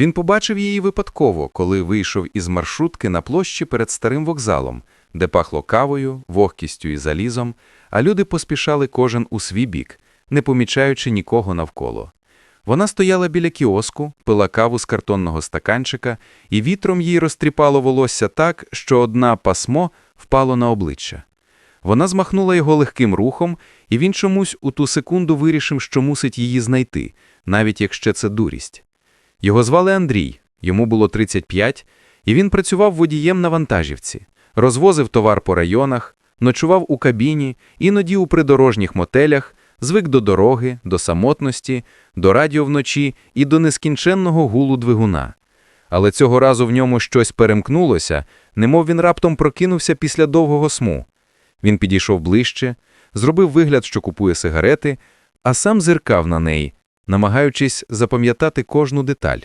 Він побачив її випадково, коли вийшов із маршрутки на площі перед старим вокзалом, де пахло кавою, вогкістю і залізом, а люди поспішали кожен у свій бік, не помічаючи нікого навколо. Вона стояла біля кіоску, пила каву з картонного стаканчика, і вітром їй розтріпало волосся так, що одна пасмо впало на обличчя. Вона змахнула його легким рухом, і він чомусь у ту секунду вирішив, що мусить її знайти, навіть якщо це дурість. Його звали Андрій, йому було 35, і він працював водієм на вантажівці, розвозив товар по районах, ночував у кабіні, іноді у придорожніх мотелях, звик до дороги, до самотності, до радіо вночі і до нескінченного гулу двигуна. Але цього разу в ньому щось перемкнулося, немов він раптом прокинувся після довгого сму. Він підійшов ближче, зробив вигляд, що купує сигарети, а сам зиркав на неї, намагаючись запам'ятати кожну деталь.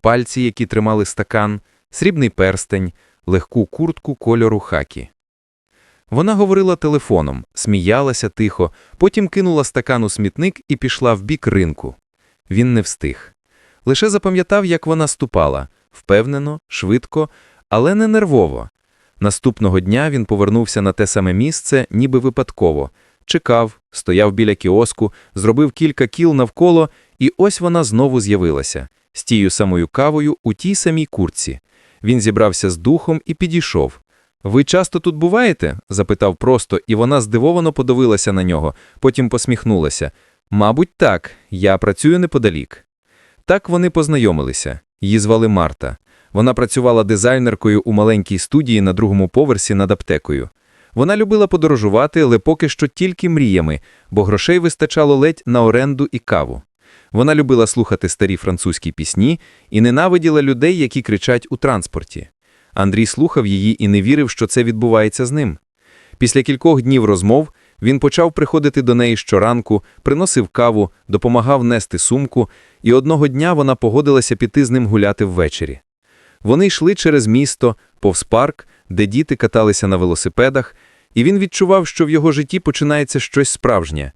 Пальці, які тримали стакан, срібний перстень, легку куртку кольору хакі. Вона говорила телефоном, сміялася тихо, потім кинула стакан у смітник і пішла в бік ринку. Він не встиг. Лише запам'ятав, як вона ступала, впевнено, швидко, але не нервово. Наступного дня він повернувся на те саме місце, ніби випадково. Чекав, стояв біля кіоску, зробив кілька кіл навколо, і ось вона знову з'явилася, з тією самою кавою у тій самій куртці. Він зібрався з духом і підійшов. Ви часто тут буваєте? запитав просто, і вона здивовано подивилася на нього, потім посміхнулася. Мабуть, так, я працюю неподалік. Так вони познайомилися. Її звали Марта. Вона працювала дизайнеркою у маленькій студії на другому поверсі над аптекою. Вона любила подорожувати, але поки що тільки мріями, бо грошей вистачало ледь на оренду і каву. Вона любила слухати старі французькі пісні і ненавиділа людей, які кричать у транспорті. Андрій слухав її і не вірив, що це відбувається з ним. Після кількох днів розмов він почав приходити до неї щоранку, приносив каву, допомагав нести сумку, і одного дня вона погодилася піти з ним гуляти ввечері. Вони йшли через місто, повз парк, де діти каталися на велосипедах, і він відчував, що в його житті починається щось справжнє.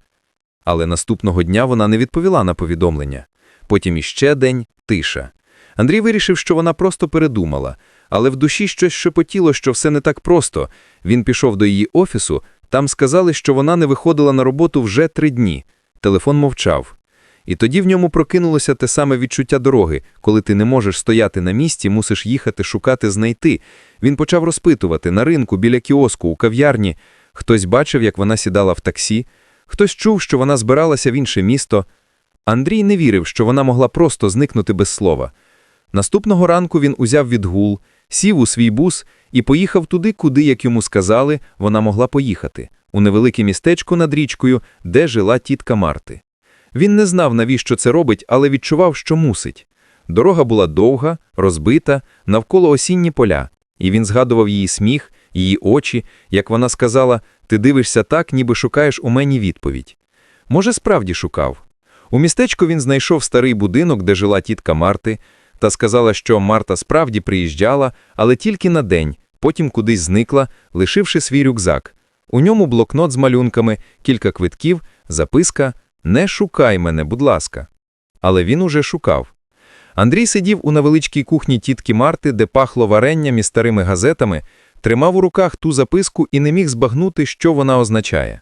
Але наступного дня вона не відповіла на повідомлення. Потім іще день тиша. Андрій вирішив, що вона просто передумала, але в душі щось шепотіло, що все не так просто. Він пішов до її офісу, там сказали, що вона не виходила на роботу вже три дні. Телефон мовчав. І тоді в ньому прокинулося те саме відчуття дороги, коли ти не можеш стояти на місці, мусиш їхати, шукати, знайти. Він почав розпитувати на ринку, біля кіоску, у кав'ярні. Хтось бачив, як вона сідала в таксі, хтось чув, що вона збиралася в інше місто. Андрій не вірив, що вона могла просто зникнути без слова. Наступного ранку він узяв відгул, сів у свій бус і поїхав туди, куди, як йому сказали, вона могла поїхати, у невелике містечко над річкою, де жила тітка Марти. Він не знав, навіщо це робить, але відчував, що мусить. Дорога була довга, розбита, навколо осінні поля, і він згадував її сміх, її очі, як вона сказала, ти дивишся так, ніби шукаєш у мені відповідь. Може, справді шукав. У містечку він знайшов старий будинок, де жила тітка Марти, та сказала, що Марта справді приїжджала, але тільки на день, потім кудись зникла, лишивши свій рюкзак. У ньому блокнот з малюнками, кілька квитків, записка Не шукай мене, будь ласка. Але він уже шукав. Андрій сидів у невеличкій кухні тітки Марти, де пахло варенням і старими газетами, тримав у руках ту записку і не міг збагнути, що вона означає.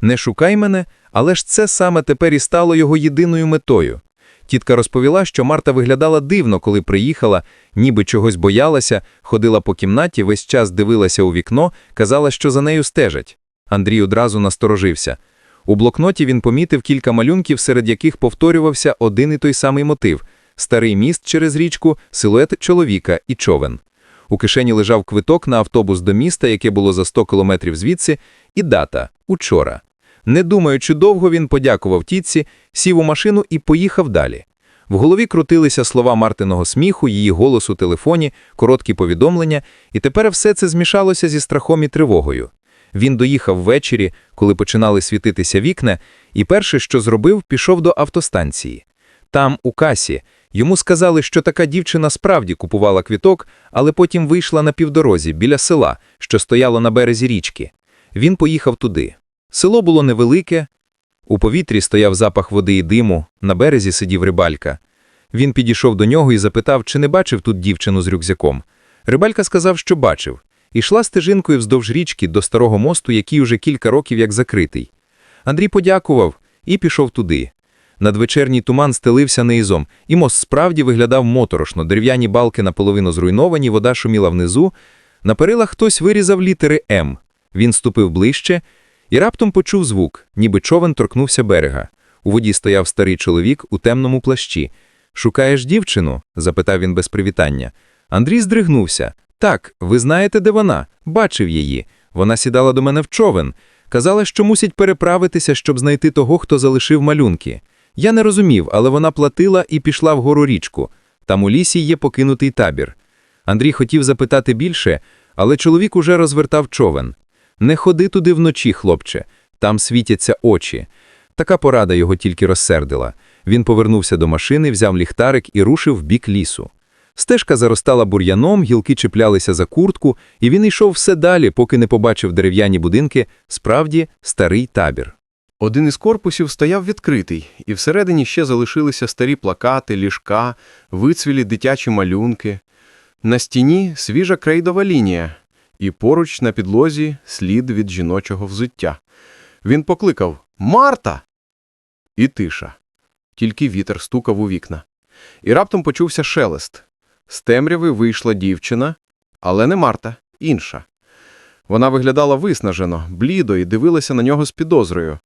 Не шукай мене, але ж це саме тепер і стало його єдиною метою. Тітка розповіла, що Марта виглядала дивно, коли приїхала, ніби чогось боялася, ходила по кімнаті, весь час дивилася у вікно, казала, що за нею стежать. Андрій одразу насторожився. У блокноті він помітив кілька малюнків, серед яких повторювався один і той самий мотив старий міст через річку, силует чоловіка і човен. У кишені лежав квиток на автобус до міста, яке було за 100 кілометрів звідси, і дата учора. Не думаючи довго, він подякував тітці, сів у машину і поїхав далі. В голові крутилися слова Мартиного сміху, її голос у телефоні, короткі повідомлення, і тепер все це змішалося зі страхом і тривогою. Він доїхав ввечері, коли починали світитися вікна, і перше, що зробив, пішов до автостанції. Там, у касі, йому сказали, що така дівчина справді купувала квіток, але потім вийшла на півдорозі біля села, що стояло на березі річки. Він поїхав туди. Село було невелике, у повітрі стояв запах води і диму, на березі сидів рибалька. Він підійшов до нього і запитав, чи не бачив тут дівчину з рюкзаком. Рибалька сказав, що бачив. Ішла стежинкою вздовж річки до старого мосту, який уже кілька років як закритий. Андрій подякував і пішов туди. Надвечерній туман стелився низом, і мост справді виглядав моторошно, дерев'яні балки наполовину зруйновані, вода шуміла внизу. На перилах хтось вирізав літери «М». Він ступив ближче і раптом почув звук, ніби човен торкнувся берега. У воді стояв старий чоловік у темному плащі. «Шукаєш дівчину?» – запитав він без привітання. Андрій здригнувся. «Так, ви знаєте, де вона? Бачив її. Вона сідала до мене в човен. Казала, що мусить переправитися, щоб знайти того, хто залишив малюнки. Я не розумів, але вона платила і пішла вгору річку. Там у лісі є покинутий табір. Андрій хотів запитати більше, але чоловік уже розвертав човен. «Не ходи туди вночі, хлопче, там світяться очі». Така порада його тільки розсердила. Він повернувся до машини, взяв ліхтарик і рушив в бік лісу. Стежка заростала бур'яном, гілки чіплялися за куртку, і він йшов все далі, поки не побачив дерев'яні будинки, справді старий табір. Один із корпусів стояв відкритий, і всередині ще залишилися старі плакати, ліжка, вицвілі дитячі малюнки. На стіні свіжа крейдова лінія, і поруч на підлозі слід від жіночого взуття. Він покликав «Марта!» І тиша. Тільки вітер стукав у вікна. І раптом почувся шелест. З темряви вийшла дівчина, але не Марта, інша. Вона виглядала виснажено, блідо і дивилася на нього з підозрою.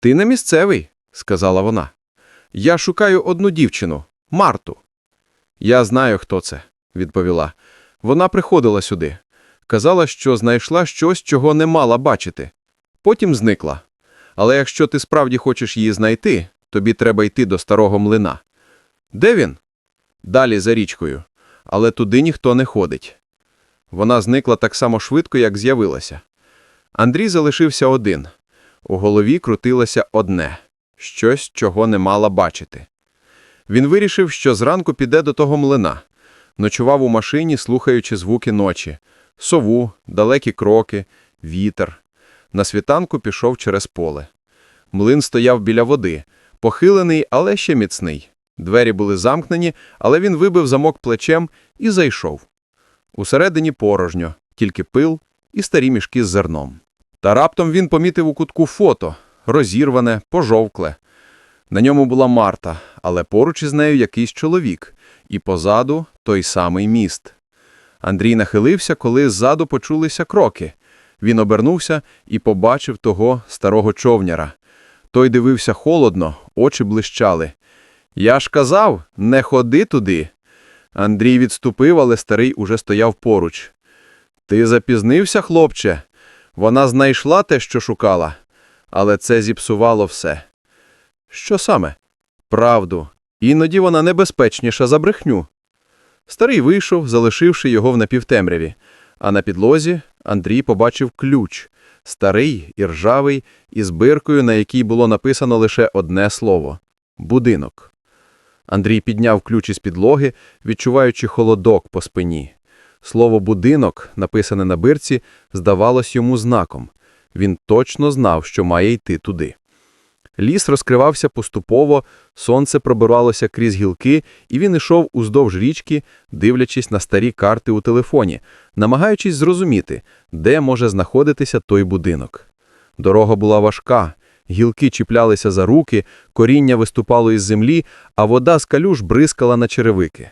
«Ти не місцевий», – сказала вона. «Я шукаю одну дівчину, Марту». «Я знаю, хто це», – відповіла. Вона приходила сюди. Казала, що знайшла щось, чого не мала бачити. Потім зникла. Але якщо ти справді хочеш її знайти, тобі треба йти до старого млина. Де він? Далі за річкою. Але туди ніхто не ходить. Вона зникла так само швидко, як з'явилася. Андрій залишився один. У голові крутилося одне – щось, чого не мала бачити. Він вирішив, що зранку піде до того млина. Ночував у машині, слухаючи звуки ночі. Сову, далекі кроки, вітер. На світанку пішов через поле. Млин стояв біля води, похилений, але ще міцний. Двері були замкнені, але він вибив замок плечем і зайшов. Усередині порожньо, тільки пил і старі мішки з зерном. Та раптом він помітив у кутку фото, розірване, пожовкле. На ньому була Марта, але поруч із нею якийсь чоловік, і позаду той самий міст. Андрій нахилився, коли ззаду почулися кроки. Він обернувся і побачив того старого човняра. Той дивився холодно, очі блищали. «Я ж казав, не ходи туди!» Андрій відступив, але старий уже стояв поруч. «Ти запізнився, хлопче?» Вона знайшла те, що шукала, але це зіпсувало все. Що саме? Правду. Іноді вона небезпечніша за брехню. Старий вийшов, залишивши його в напівтемряві, а на підлозі Андрій побачив ключ – старий і ржавий, із биркою, на якій було написано лише одне слово – «будинок». Андрій підняв ключ із підлоги, відчуваючи холодок по спині. Слово «будинок», написане на бирці, здавалось йому знаком. Він точно знав, що має йти туди. Ліс розкривався поступово, сонце пробиралося крізь гілки, і він ішов уздовж річки, дивлячись на старі карти у телефоні, намагаючись зрозуміти, де може знаходитися той будинок. Дорога була важка, гілки чіплялися за руки, коріння виступало із землі, а вода з калюж бризкала на черевики.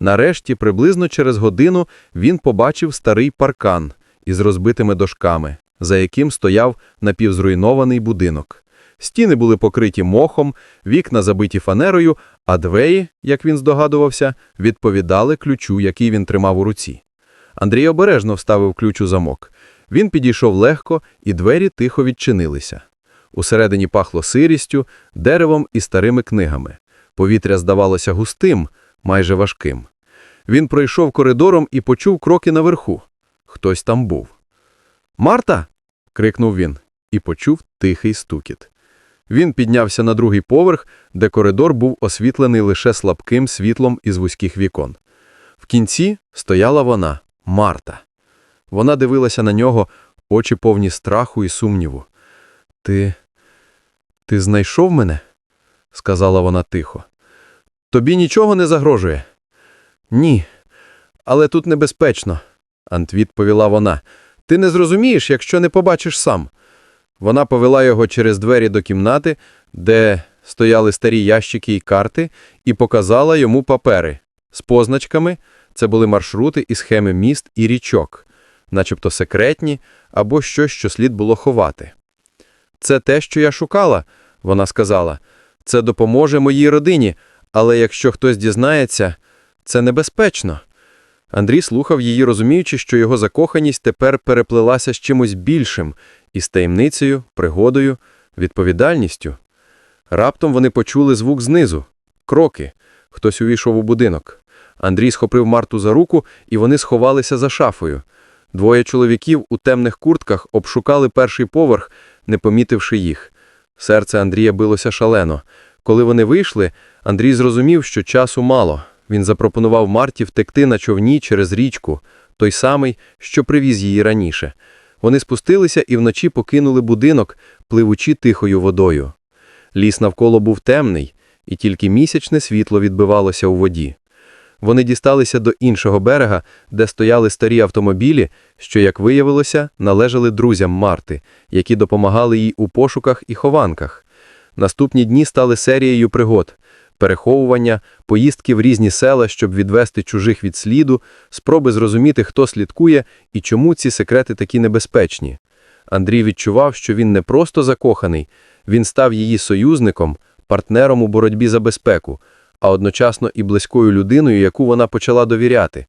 Нарешті, приблизно через годину, він побачив старий паркан із розбитими дошками, за яким стояв напівзруйнований будинок. Стіни були покриті мохом, вікна забиті фанерою, а двері, як він здогадувався, відповідали ключу, який він тримав у руці. Андрій обережно вставив ключ у замок. Він підійшов легко, і двері тихо відчинилися. Усередині пахло сирістю, деревом і старими книгами. Повітря здавалося густим, майже важким. Він пройшов коридором і почув кроки наверху. Хтось там був. «Марта!» – крикнув він і почув тихий стукіт. Він піднявся на другий поверх, де коридор був освітлений лише слабким світлом із вузьких вікон. В кінці стояла вона, Марта. Вона дивилася на нього, очі повні страху і сумніву. «Ти... ти знайшов мене?» – сказала вона тихо. Тобі нічого не загрожує? Ні, але тут небезпечно, Ант відповіла вона. Ти не зрозумієш, якщо не побачиш сам. Вона повела його через двері до кімнати, де стояли старі ящики і карти, і показала йому папери з позначками. Це були маршрути і схеми міст і річок, начебто секретні або щось, що слід було ховати. Це те, що я шукала, вона сказала. Це допоможе моїй родині, але якщо хтось дізнається, це небезпечно. Андрій слухав її, розуміючи, що його закоханість тепер переплелася з чимось більшим із таємницею, пригодою, відповідальністю. Раптом вони почули звук знизу кроки. Хтось увійшов у будинок. Андрій схопив Марту за руку, і вони сховалися за шафою. Двоє чоловіків у темних куртках обшукали перший поверх, не помітивши їх. Серце Андрія билося шалено. Коли вони вийшли, Андрій зрозумів, що часу мало. Він запропонував Марті втекти на човні через річку, той самий, що привіз її раніше. Вони спустилися і вночі покинули будинок, пливучи тихою водою. Ліс навколо був темний, і тільки місячне світло відбивалося у воді. Вони дісталися до іншого берега, де стояли старі автомобілі, що, як виявилося, належали друзям Марти, які допомагали їй у пошуках і хованках. Наступні дні стали серією пригод – переховування, поїздки в різні села, щоб відвести чужих від сліду, спроби зрозуміти, хто слідкує і чому ці секрети такі небезпечні. Андрій відчував, що він не просто закоханий, він став її союзником, партнером у боротьбі за безпеку, а одночасно і близькою людиною, яку вона почала довіряти.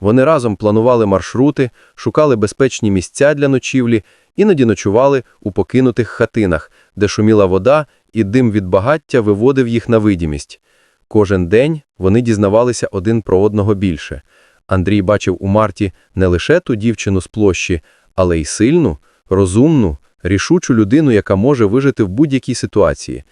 Вони разом планували маршрути, шукали безпечні місця для ночівлі, іноді ночували у покинутих хатинах, де шуміла вода і дим від багаття виводив їх на видимість. Кожен день вони дізнавалися один про одного більше. Андрій бачив у Марті не лише ту дівчину з площі, але й сильну, розумну, рішучу людину, яка може вижити в будь-якій ситуації.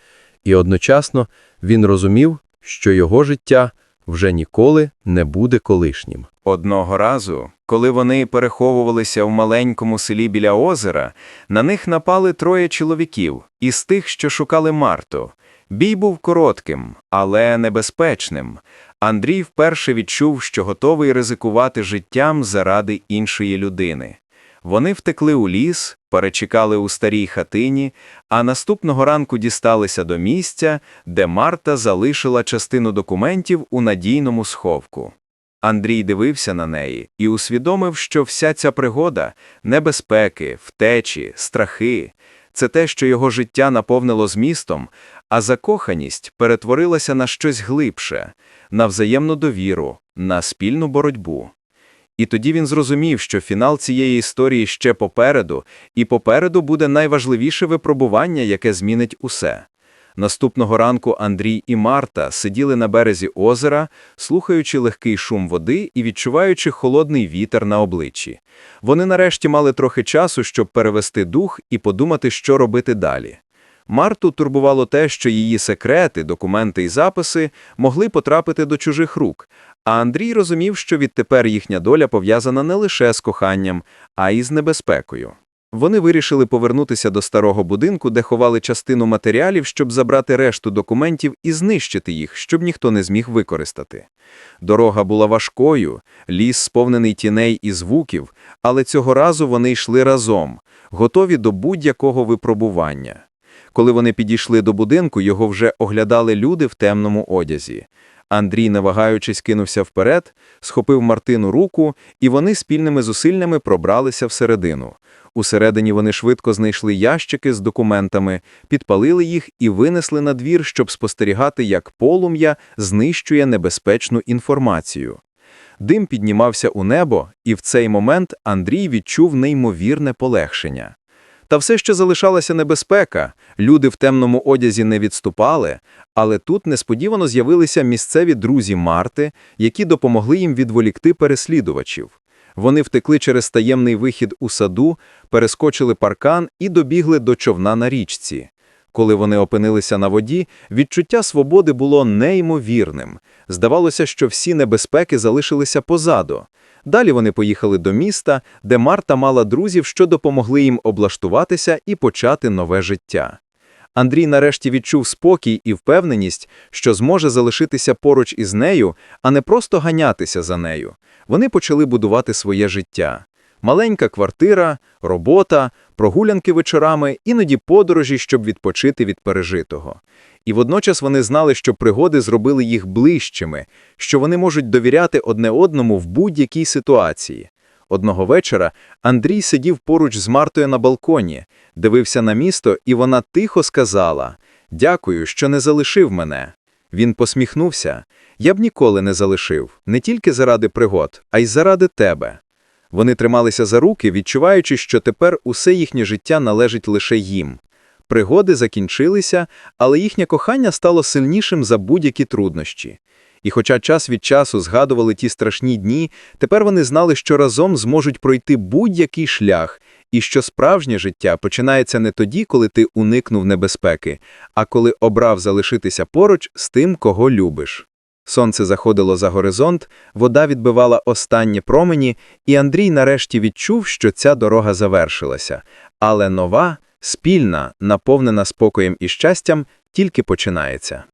І одночасно він розумів, що його життя вже ніколи не буде колишнім. Одного разу, коли вони переховувалися в маленькому селі біля озера, на них напали троє чоловіків із тих, що шукали Марту. Бій був коротким, але небезпечним. Андрій вперше відчув, що готовий ризикувати життям заради іншої людини. Вони втекли у ліс, перечекали у старій хатині, а наступного ранку дісталися до місця, де Марта залишила частину документів у надійному сховку. Андрій дивився на неї і усвідомив, що вся ця пригода – небезпеки, втечі, страхи – це те, що його життя наповнило змістом, а закоханість перетворилася на щось глибше, на взаємну довіру, на спільну боротьбу. І тоді він зрозумів, що фінал цієї історії ще попереду, і попереду буде найважливіше випробування, яке змінить усе. Наступного ранку Андрій і Марта сиділи на березі озера, слухаючи легкий шум води і відчуваючи холодний вітер на обличчі. Вони нарешті мали трохи часу, щоб перевести дух і подумати, що робити далі. Марту турбувало те, що її секрети, документи і записи могли потрапити до чужих рук, а Андрій розумів, що відтепер їхня доля пов'язана не лише з коханням, а й з небезпекою. Вони вирішили повернутися до старого будинку, де ховали частину матеріалів, щоб забрати решту документів і знищити їх, щоб ніхто не зміг використати. Дорога була важкою, ліс сповнений тіней і звуків, але цього разу вони йшли разом, готові до будь-якого випробування. Коли вони підійшли до будинку, його вже оглядали люди в темному одязі. Андрій, не вагаючись, кинувся вперед, схопив Мартину руку, і вони спільними зусиллями пробралися всередину. Усередині вони швидко знайшли ящики з документами, підпалили їх і винесли на двір, щоб спостерігати, як полум'я знищує небезпечну інформацію. Дим піднімався у небо, і в цей момент Андрій відчув неймовірне полегшення. Та все ще залишалася небезпека, люди в темному одязі не відступали, але тут несподівано з'явилися місцеві друзі Марти, які допомогли їм відволікти переслідувачів. Вони втекли через таємний вихід у саду, перескочили паркан і добігли до човна на річці. Коли вони опинилися на воді, відчуття свободи було неймовірним. Здавалося, що всі небезпеки залишилися позаду. Далі вони поїхали до міста, де Марта мала друзів, що допомогли їм облаштуватися і почати нове життя. Андрій нарешті відчув спокій і впевненість, що зможе залишитися поруч із нею, а не просто ганятися за нею. Вони почали будувати своє життя. Маленька квартира, робота, прогулянки вечорами, іноді подорожі, щоб відпочити від пережитого. І водночас вони знали, що пригоди зробили їх ближчими, що вони можуть довіряти одне одному в будь-якій ситуації. Одного вечора Андрій сидів поруч з Мартою на балконі, дивився на місто, і вона тихо сказала «Дякую, що не залишив мене». Він посміхнувся. «Я б ніколи не залишив, не тільки заради пригод, а й заради тебе». Вони трималися за руки, відчуваючи, що тепер усе їхнє життя належить лише їм. Пригоди закінчилися, але їхнє кохання стало сильнішим за будь-які труднощі. І хоча час від часу згадували ті страшні дні, тепер вони знали, що разом зможуть пройти будь-який шлях, і що справжнє життя починається не тоді, коли ти уникнув небезпеки, а коли обрав залишитися поруч з тим, кого любиш. Сонце заходило за горизонт, вода відбивала останні промені, і Андрій нарешті відчув, що ця дорога завершилася. Але нова, спільна, наповнена спокоєм і щастям, тільки починається.